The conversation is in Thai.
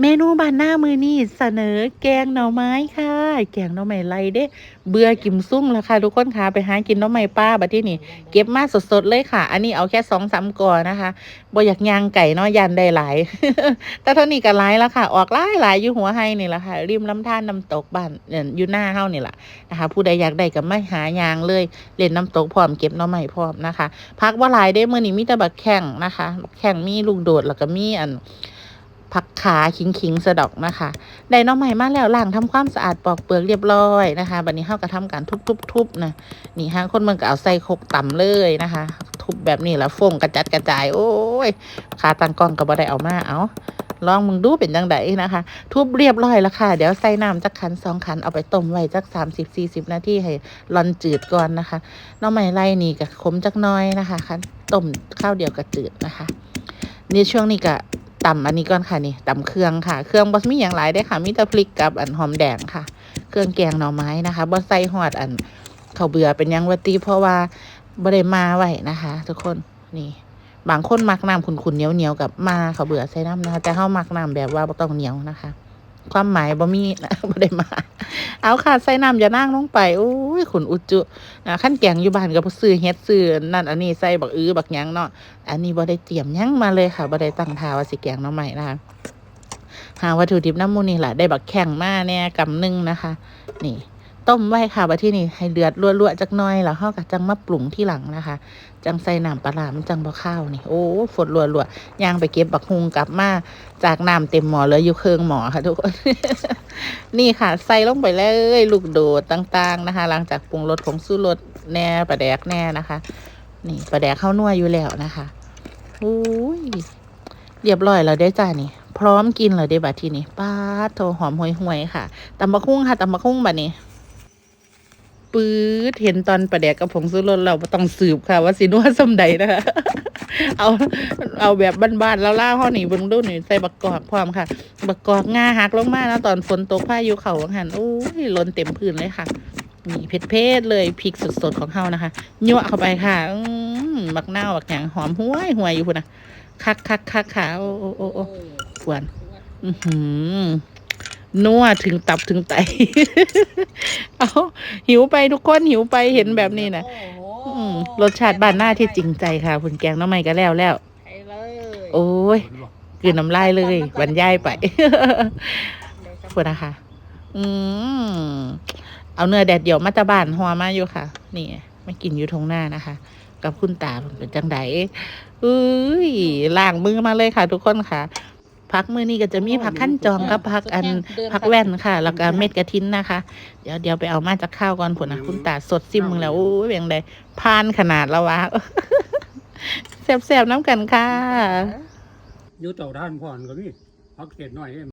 เมนูบานหน้ามือนี่เสนอแกงหน่อไม้ค่ะ แกงหน่อไม้ไรเด้เบื่อกิมซุ่งแล้วค่ะทุกคนค่ะไปหากินหน่อไม้ป้าบัดที่นี่เก็บมาสดๆเลยค่ะ อันนี้เอาแค่สองสามก่อนะคะบ่อยากย่างไก่เนาะยันได้หลาย แต่เท่านี้ก็หลายแล้วค่ะ ออกหลายหลายอยู่หัวไฮนี่แหละค่ะ ริมลำธารน้ำตกบ้านอยู่หน้าเฮานี่แหละนะคะ ผู้ใดอยากได้ก็ไม่หายางเลยเล่นน้ำตกพร้อมเก็บหน่อไม้พร้อมนะคะ พักว่าหลายได้มื้อนี้มีแต่บักแข้งนะคะบักแข้งมีลูกโดดแล้วก็มีอัน ผักขาขิงขิงๆสะดอกนะคะได้น้องใหม่มาแล้วล้างทำความสะอาดปอกเปลือกเรียบร้อยนะคะบัดนี้เฮาก็ทำการทุบๆๆนะนี่ฮะคนเมืองก็เอาใส่คกต่ำเลยนะคะ ทุบแบบนี้แล้วฟงกระจัดกระจาย โอ้ยขาตังกล้องก็บ่ได้เอามาเอาลองมึงดูเป็นจังไดนะคะ ทุบเรียบร้อยแล้วค่ะ เดี๋ยวใส่น้ำจักขันสองขันเอาไปต้มไว้จักสามสิบสี่สิบนาทีให้ร้อนจืดก่อนนะคะน้องใหม่ไล่นี่ก็ขมจักน้อยนะคะคันต้มข้าวเดียวก็จืดนะคะในช่วงนี้ก็ ตำอันนี้ก่อนค่ะนี่ตำเครื่องค่ะ เครื่องบอสมีอย่างไรได้ค่ะมีแต่พริกกับอันหอมแดงค่ะ เครื่องแกงหน่อไม้นะคะบอสใส่หอดอันข้าเบื่อเป็นยังวัตีเพราะว่าบริมาไว้นะคะ ทุกคนนี่ บางคนมักน้ำขุ่นๆเหนียวๆกับมาข้าเบื่อใส่น้ำนะคะแต่เฮามักน้ำแบบว่าต้องเหนียวนะคะ ความหมายบ่มีนะบ่ได้มา เอาค่ะใส่น้ำอย่านั่งลงไปโอ้ยขุนอุจจุนะขั้นแกงอยู่บ้านกับซื้อเฮ็ดซื้อนั่นอันนี้ใส่บักอื้อบักหยังเนาะอันนี้บ่ได้เตรียมหยังมาเลยค่ะบ่ได้ตั้งทาว่าสิแกงน้องใหม่นะคะหาวัตถุดิบน้ำมูนี่แหละได้บักแข่งมาแน่กำหนึ่งนะคะ นี่ ต้มไว้ค่ะบัดที่นี่ให้เดือดรัวๆจักน่อยแล้วเฮาก็จังมาปรุงที่หลังนะคะ จังใส่น้ำปลาร้ามันจังบ่ข้าวนี่โอ้ฝดรัวๆย่างไปเก็บบักฮุงกลับมาจากน้ำเต็มหม้อเลือยู่เครึ่งหม้อค่ะทุกคนนี่ค่ะ ใส่ลงไปเลยลูกโดดต่างๆนะคะ หลังจากปรุงรสของสู้รสแน่ปลาแดกแน่นะคะ นี่ปลาแดกข้าวนัวอยู่แล้วนะคะอุ้ยเรียบร้อยแล้วได้จ้านี่พร้อมกินเลยได้บัดทีนี้ป้าโทหอมห่วยๆค่ะตำบักหุ่งค่ะตำบักหุ่งบัดนี้ ปื๊ดเห็นตอนปลาแดกกับผงซูรสเราต้องสืบค่ะ ว่าสินัวสำใดนะคะเอาเอาแบบบ้านๆแล้วล่าห้อหนี่เบิ่งดูนี่ใส่บักกอกพร้อมค่ะ บักกอกงาหักลงมาแล้วตอนฝนตกพายุเขาวังหันโอ้ยล้นเต็มพื้นเลยค่ะนี่เผ็ดเพศเลยพริกสดๆของเฮานะคะยั่วเข้าไปค่ะอืมบักนาวบักหยังหอมห้วยห้วยอยู่พุ่นนะคักคักคักค่ะโอ้โอ้โอ้โอ้ปวน อือหือ นัวถึงตับถึงไต เอาหิวไปทุกคนหิวไปเห็นแบบนี้นะอืมรสชาติบ้านหน้าที่จริงใจค่ะคุณแกงน้ำไม่ก็แล้วแล้วใช่เลยโอ้ยกลืนน้ำลายเลยบรรยายไปพูดนะคะ อืมเอาเนื้อแดดเดี่ยวมาตาบ้านหัวมาอยู่ค่ะ นี่ไม่กินอยู่ทงหน้านะคะ กับคุณตาเป็นจังไดเอ้ยล้างมือมาเลยค่ะ ทุกคนค่ะ พักมือนี้ก็จะมีผักขั้นจองกับผักอันผักแว่นค่ะ แล้วก็เม็ดกระทินนะคะ เดี๋ยวเดี๋ยวไปเอามาจากข้าวก่อนผลนะคุณตาสดซิมมึงแล้วโอ้ยเป็นไงพานขนาดแล้ววะแสบๆน้ำกันค่ะอยู่เต่าด้านพ่อนก็มีพักเศษหน่อย